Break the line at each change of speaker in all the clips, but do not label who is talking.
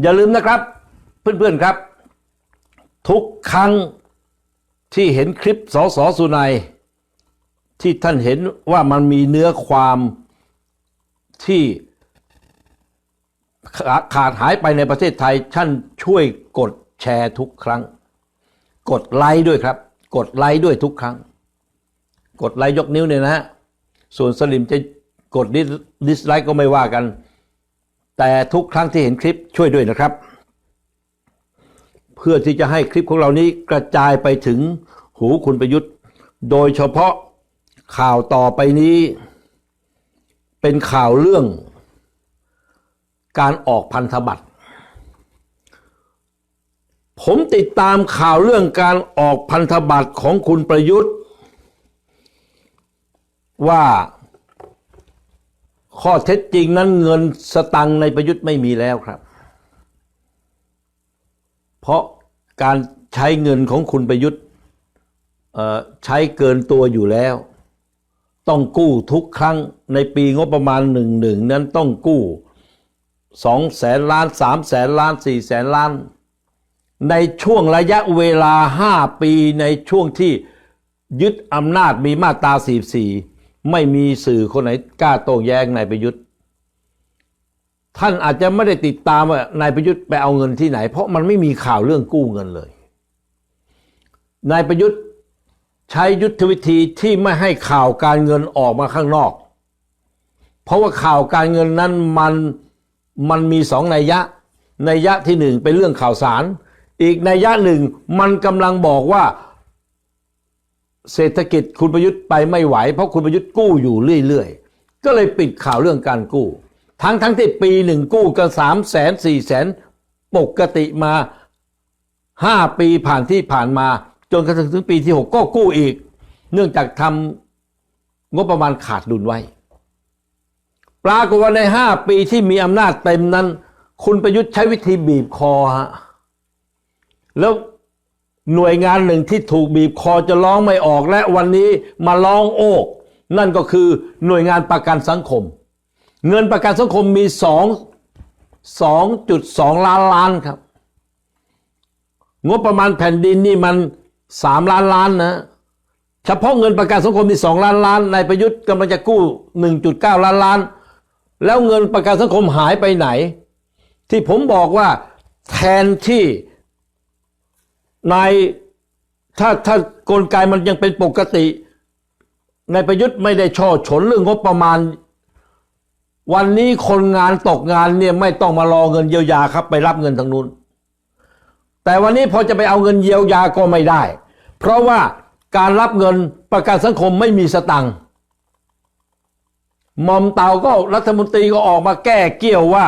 อย่าลืมนะครับเพื่อนๆครับ ทุกครั้งที่เห็นคลิปสสสุนัย ที่ท่านเห็นว่ามันมีเนื้อความที่ขาขาดหายไปในประเทศไทย ท่านช่วยกดแชร์ทุกครั้ง กดไลค์ด้วยครับ กดไลค์ด้วยทุกครั้ง กดไลค์ยกนิ้วเนี่ยนะฮะส่วนสลิมจะกดดิสไลค์ก็ไม่ว่ากัน แต่ทุกครั้งที่เห็นคลิปช่วยด้วยนะครับ เพื่อที่จะให้คลิปของเรานี้กระจายไปถึงหูคุณประยุทธ์ โดยเฉพาะข่าวต่อไปนี้ เป็นข่าวเรื่อง การออกพันธบัตรผมติดตามข่าวเรื่องการออกพันธบัตรของคุณประยุทธ์ ว่า ข้อเท็จจริงนั้นเงินสตังในประยุทธ์ไม่มีแล้วครับ เพราะการใช้เงินของคุณประยุทธ์ใช้เกินตัวอยู่แล้ว ต้องกู้ทุกครั้งในปีงบประมาณหนึ่งหนึ่งนั้นต้องกู้สองแสนล้านสามแสนล้านสี่แสนล้าน ในช่วงระยะเวลาห้าปีในช่วงที่ยึดอำนาจมีมาตรา44 ไม่มีสื่อคนไหนกล้าโต้แย้งนายประยุทธ์ ท่านอาจจะไม่ได้ติดตามว่านายประยุทธ์ไปเอาเงินที่ไหน เพราะมันไม่มีข่าวเรื่องกู้เงินเลย นายประยุทธ์ใช้ยุทธวิธีที่ไม่ให้ข่าวการเงินออกมาข้างนอก เพราะว่าข่าวการเงินนั้นมันมันมีสองนัยยะ นัยยะที่หนึ่งเป็นเรื่องข่าวสาร อีกนัยยะหนึ่งมันกำลังบอกว่า เศรษฐกิจคุณประยุทธ์ไปไม่ไหว เพราะคุณประยุทธ์กู้อยู่เรื่อยๆ ก็เลยปิดข่าวเรื่องการกู้ ทั้งทั้งที่ปีหนึ่งกู้กันสามแสนสี่แสนปกติมาห้าปีผ่านที่ผ่านมา จนกระทั่งถึงปีที่หกก็กู้อีก เนื่องจากทำงบประมาณขาดดุลไว้ ปรากฏว่าในห้าปีที่มีอำนาจเต็มนั้น คุณประยุทธ์ใช้วิธีบีบคอฮะแล้ว หน่วยงานหนึ่งที่ถูกบีบคอจะร้องไม่ออกและวันนี้มาร้องโอก นั่นก็คือหน่วยงานประกันสังคม เงินประกันสังคมมีสองสองจุดสองล้านล้านครับ งบประมาณแผ่นดินนี่มันสามล้านล้านนะ เฉพาะเงินประกันสังคมที่สองล้านล้านนายประยุทธ์กำลังจะกู้หนึ่งจุดเก้าล้านล้าน แล้วเงินประกันสังคมหายไปไหน ที่ผมบอกว่าแทนที่ นายถ้าถ้ากลไกมันยังเป็นปกตินายประยุทธ์ไม่ได้ช่อฉนเรื่องงบประมาณ วันนี้คนงานตกงานเนี่ยไม่ต้องมารอเงินเยียวยาครับ ไปรับเงินทางนู้น แต่วันนี้พอจะไปเอาเงินเยียวยาก็ไม่ได้ เพราะว่าการรับเงินประกันสังคมไม่มีสตังค์มอมเตาก็รัฐมนตรีก็ออกมาแก้เกี่ยวว่า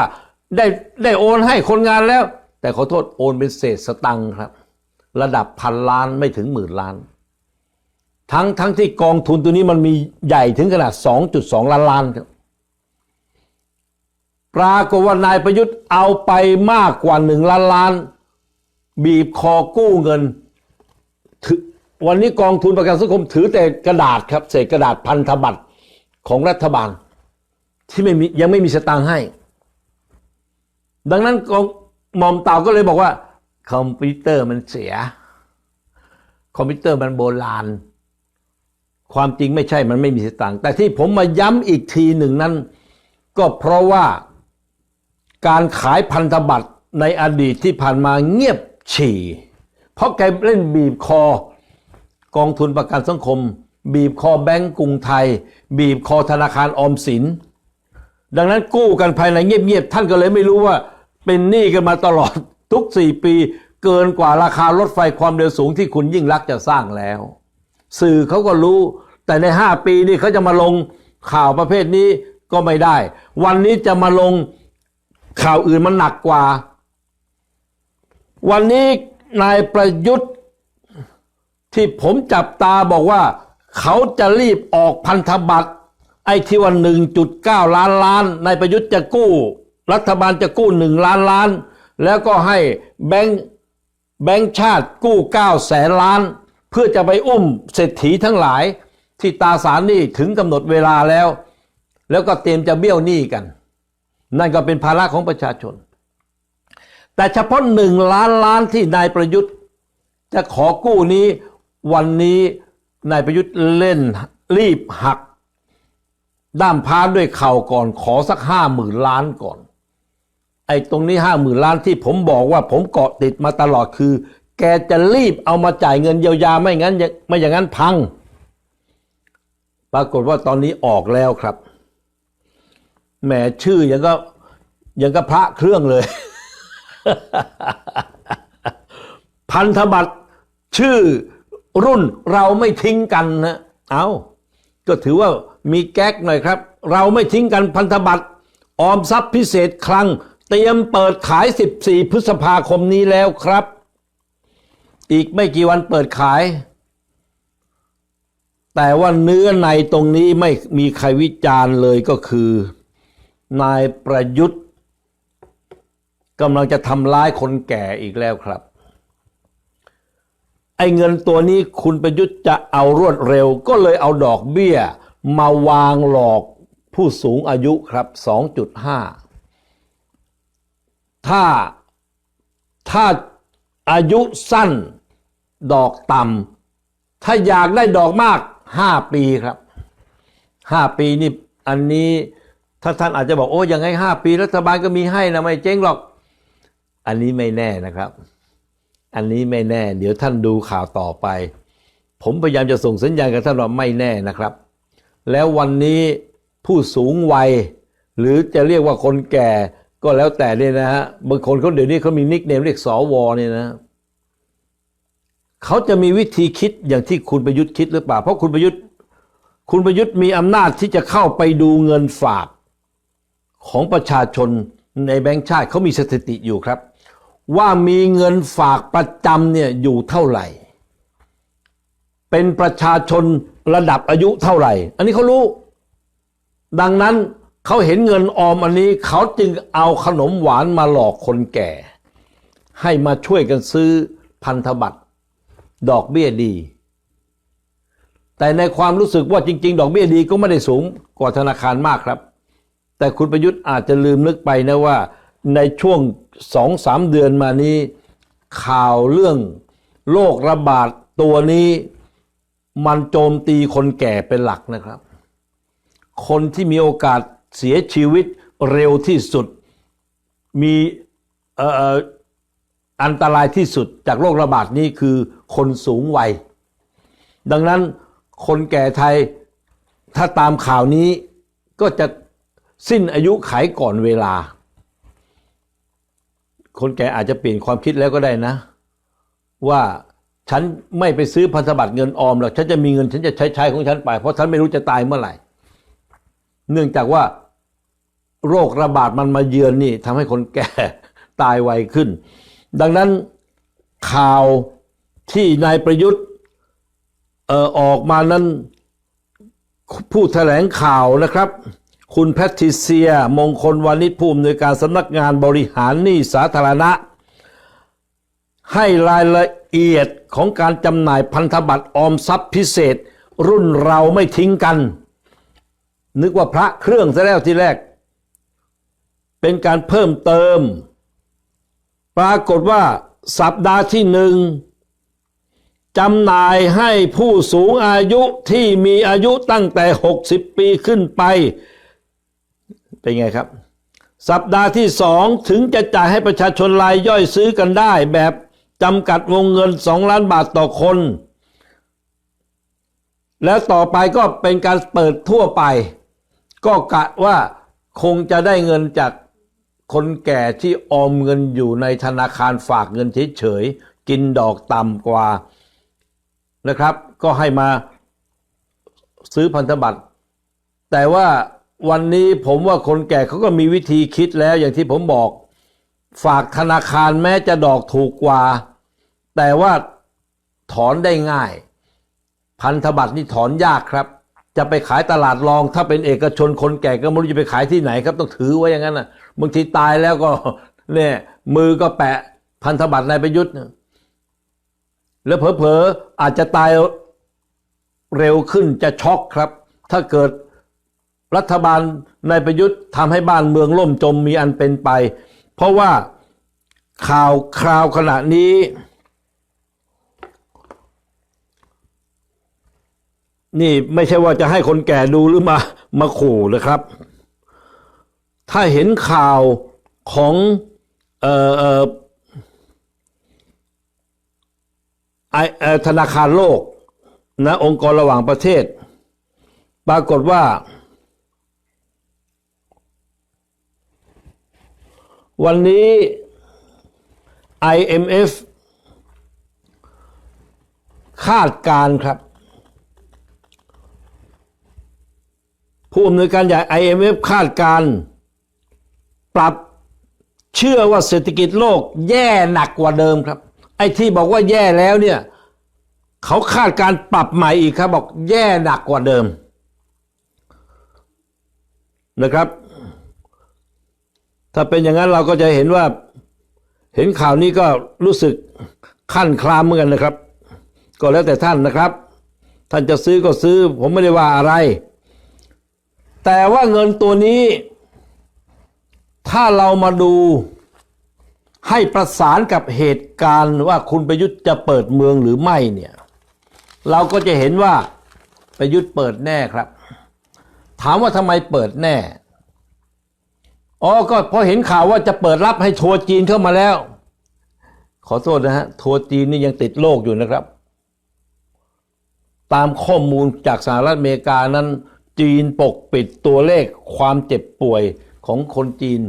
ได้ได้โอนให้คนงานแล้ว แต่ขอโทษโอนเป็นเศษสตังค์ครับ ระดับพันล้านไม่ถึงหมื่นล้าน ทั้งทั้งที่กองทุนตัวนี้มันมีใหญ่ถึงขนาด 2.2 ล้านล้านครับปรากฏว่านายประยุทธ์เอาไปมากกว่าหนึ่งล้านล้าน บีบคอกู้เงินถือวันนี้กองทุนประกันสังคมถือแต่กระดาษครับเศษกระดาษพันธบัตรของรัฐบาล ที่ไม่มียังไม่มีสตางค์ให้ ดังนั้นกองหมอมเต่าก็เลยบอกว่า คอมพิวเตอร์มันเสีย คอมพิวเตอร์มันโบราณ ความจริงไม่ใช่มันไม่มีสตางค์แต่ที่ผมมาย้ำอีกทีหนึ่งนั้น ก็เพราะว่าการขายพันธบัตรในอดีตที่ผ่านมาเงียบฉี่ เพราะแกเล่นบีบคอ กองทุนประกันสังคม บีบคอแบงก์กรุงไทย บีบคอธนาคารออมสิน ดังนั้นกู้กันภายในเงียบๆท่านก็เลยไม่รู้ว่าเป็นหนี้กันมาตลอด ทุกสี่ปีเกินกว่าราคารถไฟความเร็วสูงที่คุณยิ่งรักจะสร้างแล้ว สื่อเขาก็รู้ แต่ในห้าปีนี้เขาจะมาลงข่าวประเภทนี้ก็ไม่ได้ วันนี้จะมาลงข่าวอื่นมันหนักกว่า วันนี้นายประยุทธ์ที่ผมจับตาบอกว่า เขาจะรีบออกพันธบัตรไอ้ที่ว่า1.9 ล้านล้านนายประยุทธ์จะกู้ รัฐบาลจะกู้หนึ่งล้านล้าน แล้วก็ให้แบงค์แบงค์ชาติกู้9แสนล้าน เพื่อจะไปอุ้มเศรษฐีทั้งหลาย ที่ตาสารนี้ถึงกำหนดเวลาแล้ว แล้วก็เตรียมจะเบี้ยวหนี้กัน นั่นก็เป็นภาระของประชาชน แต่เฉพาะหนึ่งล้านล้านที่นายประยุทธ์ จะขอกู้นี้วันนี้นายประยุทธ์เล่นรีบหัก ด้ามพร้าด้วยเข่าก่อนขอสักห้าหมื่นล้านก่อน ไอ้ตรงนี้ห้าหมื่นล้านที่ผมบอกว่าผมเกาะติดมาตลอดคือ แกจะรีบเอามาจ่ายเงินเยียวยาไม่งั้นไม่อย่างนั้นพัง ปรากฏว่าตอนนี้ออกแล้วครับ แหมชื่อยังก็ยังก็พระเครื่องเลย พันธบัตรชื่อรุ่นเราไม่ทิ้งกันนะเอาก็ถือว่ามีแก๊กหน่อยครับ เราไม่ทิ้งกันพันธบัตรออมทรัพย์พิเศษคลัง เตรียมเปิดขาย 14 พฤษภาคมนี้แล้วครับ อีกไม่กี่วันเปิดขาย แต่ว่าเนื้อในตรงนี้ไม่มีใครวิจารณ์เลยก็คือ นายประยุทธ์กำลังจะทำร้ายคนแก่อีกแล้วครับ ไอ้เงินตัวนี้คุณประยุทธ์จะเอารวดเร็ว ก็เลยเอาดอกเบี้ย มาวางหลอกผู้สูงอายุครับ 2.5 ถ้าถ้าอายุสั้นดอกต่ำถ้าอยากได้ดอกมาก5ปีครับ5ปีนี่อันนี้ถ้าท่านอาจจะบอกโอ้ยังไง5ปีรัฐบาลก็มีให้นะไม่เจ๊งหรอก อันนี้ไม่แน่นะครับ อันนี้ไม่แน่ เดี๋ยวท่านดูข่าวต่อไป ผมพยายามจะส่งสัญญาณกับท่านว่าไม่แน่นะครับ แล้ววันนี้ผู้สูงวัย หรือจะเรียกว่าคนแก่ ก็แล้วแต่เนี่ยนะฮะบางคนเขาเดี๋ยวนี้เขามีนิกเนมเรียกสวเนี่ยนะเขาจะมีวิธีคิดอย่างที่คุณประยุทธ์คิดหรือเปล่า เพราะคุณประยุทธ์ คุณประยุทธ์มีอำนาจที่จะเข้าไปดูเงินฝากของประชาชนในแบงก์ชาติเขามีสถิติอยู่ครับ ว่ามีเงินฝากประจำเนี่ยอยู่เท่าไหร่ เป็นประชาชนระดับอายุเท่าไหร่ อันนี้เขารู้ ดังนั้น เขาเห็นเงินออมอันนี้ เขาจึงเอาขนมหวานมาหลอกคนแก่ ให้มาช่วยกันซื้อพันธบัตรดอกเบี้ยดี แต่ในความรู้สึกว่าจริง ๆ ดอกเบี้ยดีก็ไม่ได้สูงกว่าธนาคารมากครับ แต่คุณประยุทธ์อาจจะลืมนึกไปนะว่า ในช่วงสองสามเดือนมานี้ ข่าวเรื่องโรคระบาดตัวนี้มันโจมตีคนแก่เป็นหลักนะครับ คนที่มีโอกาส เสียชีวิตเร็วที่สุด มีอันตรายที่สุดจากโรคระบาดนี้คือคนสูงวัย ดังนั้นคนแก่ไทยถ้าตามข่าวนี้ก็จะสิ้นอายุไขก่อนเวลา คนแก่อาจจะเปลี่ยนความคิดแล้วก็ได้นะ ว่าฉันไม่ไปซื้อพันธบัตรเงินออมหรอกฉันจะมีเงินฉันจะใช้ใช้ของฉันไป เพราะฉันไม่รู้จะตายเมื่อไหร่ เนื่องจากว่าโรคระบาดมันมาเยือนนี่ทำให้คนแก่ตายไวขึ้น ดังนั้นข่าวที่นายประยุทธ์เอ่อออกมานั้นผู้แถลงข่าวนะครับ คุณแพทริเซีย มงคลวานิชผู้อำนวยการสำนักงานบริหารหนี้สาธารณะ ให้รายละเอียดของการจำหน่ายพันธบัตรออมทรัพย์พิเศษ รุ่นเราไม่ทิ้งกัน นึกว่าพระเครื่องซะแล้วทีแรก เป็นการเพิ่มเติม ปรากฏว่าสัปดาห์ที่หนึ่งจำหน่ายให้ผู้สูงอายุที่มีอายุตั้งแต่ 60 ปีขึ้นไป เป็นไงครับ สัปดาห์ที่สองถึงจะจ่ายให้ประชาชนรายย่อยซื้อกันได้ แบบจำกัดวงเงิน 2 ล้านบาทต่อคน แล้วต่อไปก็เป็นการเปิดทั่วไป ก็กะว่าคงจะได้เงินจากคนแก่ที่ออมเงินอยู่ในธนาคารฝากเงินเฉยๆกินดอกต่ำกว่านะครับ ก็ให้มาซื้อพันธบัตร แต่ว่าวันนี้ผมว่าคนแก่เขาก็มีวิธีคิดแล้วอย่างที่ผมบอก ฝากธนาคารแม้จะดอกถูกกว่า แต่ว่าถอนได้ง่าย พันธบัตรนี่ถอนยากครับ จะไปขายตลาดรอง ถ้าเป็นเอกชนคนแก่ก็ไม่รู้จะไปขายที่ไหนครับ ต้องถือไว้อย่างนั้นนะบางทีตายแล้วก็เนี่ยมือก็แปะพันธบัตรนายประยุทธ์นะแล้วเผลอๆอาจจะตายเร็วขึ้นจะช็อกครับ ถ้าเกิดรัฐบาลนายประยุทธ์ทำให้บ้านเมืองล่มจมมีอันเป็นไป เพราะว่าข่าวคราวขณะนี้ นี่ไม่ใช่ว่าจะให้คนแก่ดูหรือมามาขู่นะครับ ถ้าเห็นข่าวของเอ่อเอ่อไอเอธนาคารโลกนะองค์กรระหว่างประเทศ ปรากฏว่า วันนี้ IMF คาดการณ์ครับ ผู้อำนวยการใหญ่ IMF คาดการปรับเชื่อว่าเศรษฐกิจโลกแย่หนักกว่าเดิมครับ ไอ้ที่บอกว่าแย่แล้วเนี่ยเขาคาดการปรับใหม่อีกครับ บอกแย่หนักกว่าเดิมนะครับ ถ้าเป็นอย่างนั้นเราก็จะเห็นว่า เห็นข่าวนี้ก็รู้สึกขั้นคลามเหมือนกันนะครับ ก็แล้วแต่ท่านนะครับ ท่านจะซื้อก็ซื้อ ผมไม่ได้ว่าอะไร แต่ว่าเงินตัวนี้ ถ้าเรามาดูให้ประสานกับเหตุการณ์ว่าคุณประยุทธ์จะเปิดเมืองหรือไม่เนี่ย เราก็จะเห็นว่าประยุทธ์เปิดแน่ครับ ถามว่าทำไมเปิดแน่อ๋อก็พอเห็นข่าวว่าจะเปิดรับให้ทัวร์จีนเข้ามาแล้ว ขอโทษนะฮะทัวร์จีนนี่ยังติดโรคอยู่นะครับ ตามข้อมูลจากสหรัฐอเมริกานั้น จีนปกปิดตัวเลขความเจ็บป่วยของคนจีน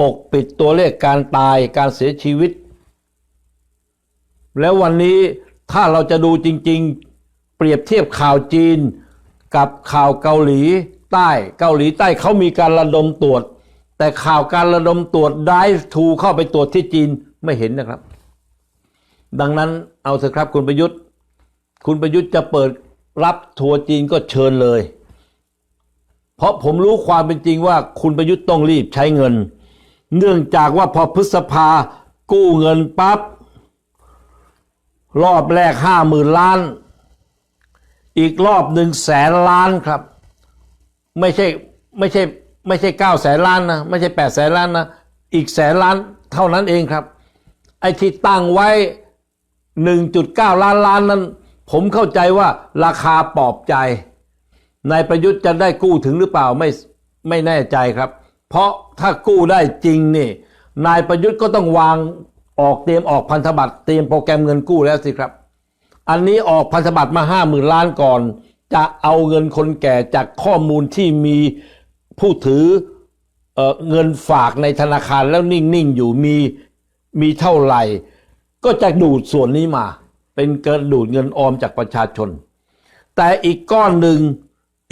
ปกปิดตัวเลขการตายการเสียชีวิต แล้ววันนี้ถ้าเราจะดูจริง ๆ เปรียบเทียบข่าวจีนกับข่าวเกาหลีใต้เกาหลีใต้เขามีการระดมตรวจ แต่ข่าวการระดมตรวจได้ทูเข้าไปตรวจที่จีนไม่เห็นนะครับ ดังนั้นเอาเถอะครับคุณประยุทธ์ คุณประยุทธ์จะเปิด รับทัวร์จีนก็เชิญเลย เพราะผมรู้ความเป็นจริงว่าคุณประยุทธ์ต้องรีบใช้เงิน เนื่องจากว่าพอพฤษภากู้เงินปั๊บรอบแรกห้าหมื่นล้าน อีกรอบหนึ่งแสนล้านครับ ไม่ใช่ไม่ใช่ไม่ใช่เก้าแสนล้านนะไม่ใช่แปดแสนล้านนะอีกแสนล้านเท่านั้นเองครับ ไอ้ที่ตั้งไว้1.9ล้านล้านนั้น ผมเข้าใจว่าราคาปลอบใจนายประยุทธ์จะได้กู้ถึงหรือเปล่าไม่ไม่แน่ใจครับ เพราะถ้ากู้ได้จริงนี่นายประยุทธ์ก็ต้องวางออกเตรียมออกพันธบัตรเตรียมโปรแกรมเงินกู้แล้วสิครับ อันนี้ออกพันธบัตรมาห้าหมื่นล้านก่อน จะเอาเงินคนแก่จากข้อมูลที่มีผู้ถือเออเงินฝากในธนาคารแล้วนิ่ง ๆ อยู่มีมีเท่าไหร่ ก็จะดูดส่วนนี้มา เป็นเกินดูดเงินออมจากประชาชน แต่อีกก้อนหนึ่ง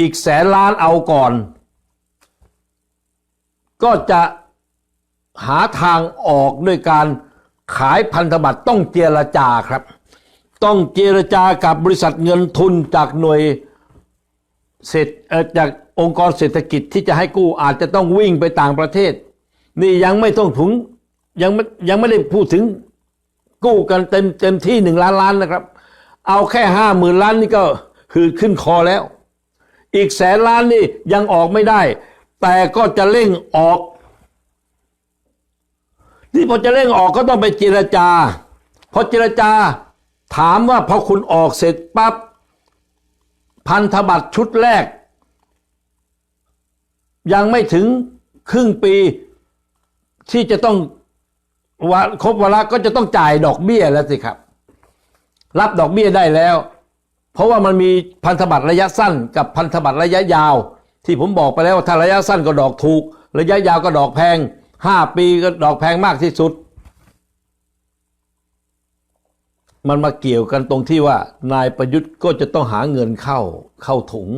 อีกแสนล้านเอาก่อน ก็จะหาทางออกด้วยการขายพันธบัตรต้องเจรจาครับ ต้องเจรจากับบริษัทเงินทุนจากหน่วยเศรษจากองค์กรเศรษฐกิจที่จะให้กู้อาจจะต้องวิ่งไปต่างประเทศ นี่ยังไม่ต้องถึงยังไม่ยังไม่ได้พูดถึง กู้กันเต็มเต็มที่หนึ่งล้านล้านนะครับ เอาแค่ห้าหมื่นล้านนี่ก็คือขึ้นคอแล้ว อีกแสนล้านนี่ยังออกไม่ได้ แต่ก็จะเร่งออก ที่พอจะเร่งออกก็ต้องไปเจรจาพอเจรจาถามว่าพอคุณออกเสร็จปั๊บพันธบัตรชุดแรก ยังไม่ถึงครึ่งปีที่จะต้อง วาครบวาระก็จะต้องจ่ายดอกเบี้ยแล้วสิครับ รับดอกเบี้ยได้แล้ว เพราะว่ามันมีพันธบัตรระยะสั้น กับพันธบัตรระยะยาว ที่ผมบอกไปแล้วว่าถ้าระยะสั้นก็ดอกถูก ระยะยาวก็ดอกแพงห้าปีก็ดอกแพงมากที่สุด มันมาเกี่ยวกันตรงที่ว่านายประยุทธ์ก็จะต้องหาเงินเข้าเข้าถุง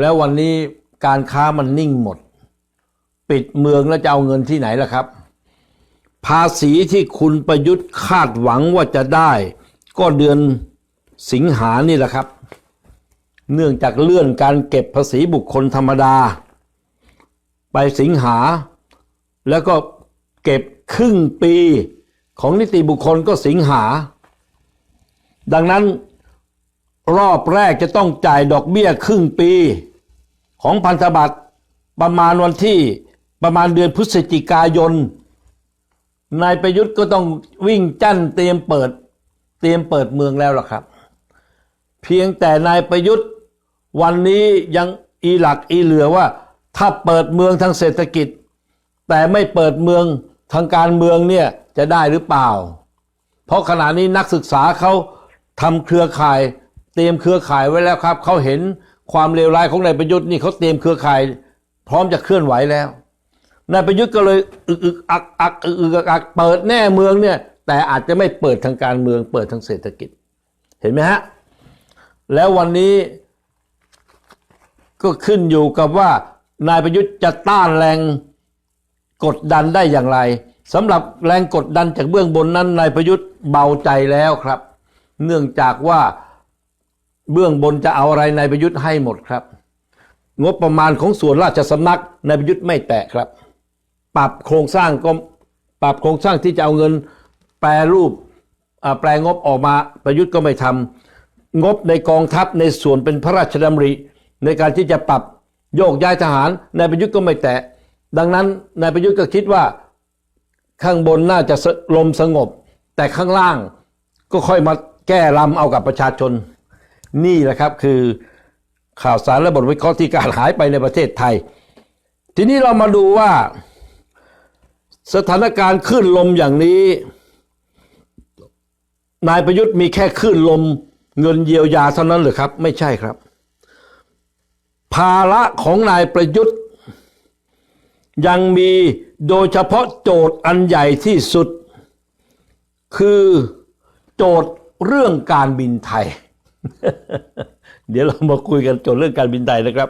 แล้ววันนี้การค้ามันนิ่งหมด ปิดเมืองแล้วจะเอาเงินที่ไหนล่ะครับ ภาษีที่คุณประยุทธ์คาดหวังว่าจะได้ ก็เดือนสิงหานี่แหละครับ เนื่องจากเลื่อนการเก็บภาษีบุคคลธรรมดา ไปสิงหา แล้วก็เก็บครึ่งปีของนิติบุคคลก็สิงหา ดังนั้นรอบแรกจะต้องจ่ายดอกเบี้ยครึ่งปี ของพันธบัตรประมาณวันที่ประมาณเดือนพฤศจิกายน นายประยุทธ์ก็ต้องวิ่งจั่นเตรียมเปิด เตรียมเปิดเมืองแล้วล่ะครับ เพียงแต่นายประยุทธ์วันนี้ยังอีหลักอีเหลือว่า ถ้าเปิดเมืองทางเศรษฐกิจ แต่ไม่เปิดเมืองทางการเมืองเนี่ยจะได้หรือเปล่า เพราะขณะนี้นักศึกษาเขาทำเครือข่าย เตรียมเครือข่ายไว้แล้วครับเขาเห็นความเลวร้ายของนายประยุทธ์นี่เขาเตรียมเครือข่าย พร้อมจะเคลื่อนไหวแล้ว นายประยุทธ์ก็เลยอึกอึกอักอักอึกอึกอักเปิดแน่เมืองเนี่ย แต่อาจจะไม่เปิดทางการเมือง เปิดทางเศรษฐกิจ เห็นไหมฮะ แล้ววันนี้ก็ขึ้นอยู่กับว่านายประยุทธ์จะต้านแรงกดดันได้อย่างไรสำหรับแรงกดดันจากเบื้องบนนั้นนายประยุทธ์เบาใจแล้วครับ เนื่องจากว่าเบื้องบนจะเอาอะไรนายประยุทธ์ให้หมดครับ งบประมาณของส่วนราชสำนักนายประยุทธ์ไม่แตะครับ ปรับโครงสร้างก็ปรับโครงสร้างที่จะเอาเงินแปรรูปแปลงบออกมาประยุทธ์ก็ไม่ทำงบในกองทัพในส่วนเป็นพระราชดำริ ในการที่จะปรับโยกย้ายทหารนายประยุทธ์ก็ไม่แตะ ดังนั้นนายประยุทธ์ก็คิดว่าข้างบนน่าจะลมสงบ แต่ข้างล่างก็ค่อยมาแก้ลำเอากับประชาชน นี่แหละครับคือข่าวสารและบทวิเคราะห์ที่การหายไปในประเทศไทย ทีนี้เรามาดูว่า สถานการณ์คลื่นลมอย่างนี้ นายประยุทธ์มีแค่คลื่นลมเงินเยียวยาเท่านั้นหรือครับ ไม่ใช่ครับ ภาระของนายประยุทธ์ ยังมีโดยเฉพาะโจทย์อันใหญ่ที่สุด คือโจทย์เรื่องการบินไทย เดี๋ยวเรามาคุยกันโจทย์เรื่องการบินไทยนะครับ